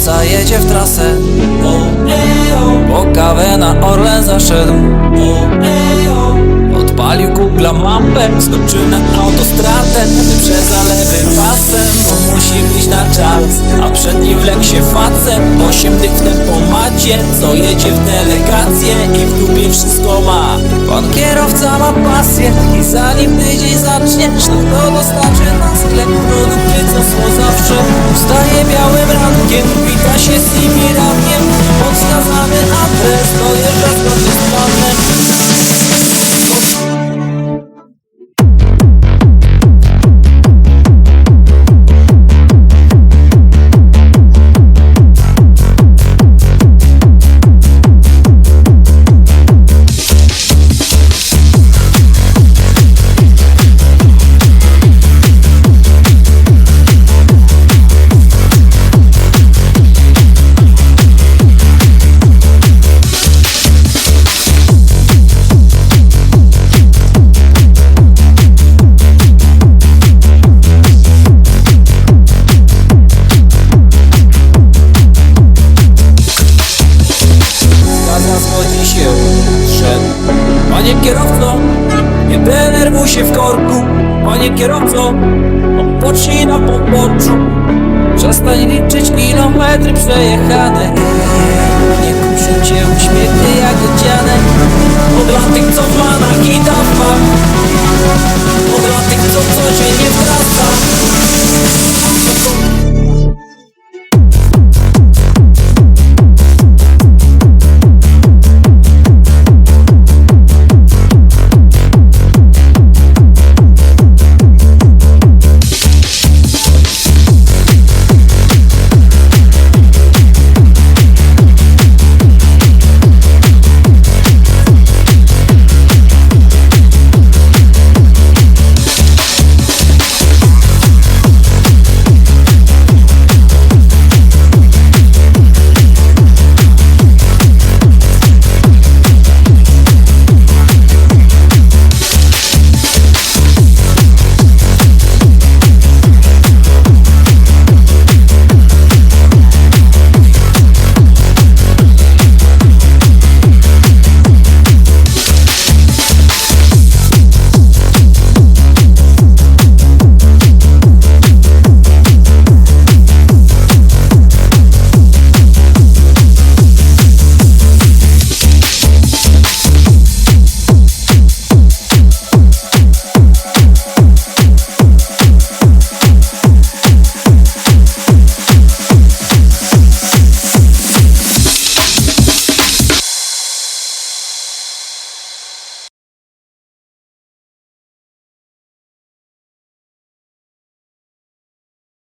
kierowca jedzie w trasę. Po kawę na Orlen zaszedł. Odpalił Google lampę Skoczył na autostradę Wyprzedza lewym pasem. Bo musi wyjść na czas A przed nim wlekł się facet. Osiem tych w tempomacie Co jedzie w delegację I w dupie wszystko ma. Pan kierowca ma pasję I zanim tydzień zaczniesz To dostarczy na sklep Produkty co są zawsze. Wstaje białym Quien nunca se mira Panie kierowco, nie denerwuj się w korku. Panie kierowco, odpocznij na poboczu Przestań liczyć kilometry przejechane. Nie kuszą cię uśmiechy jak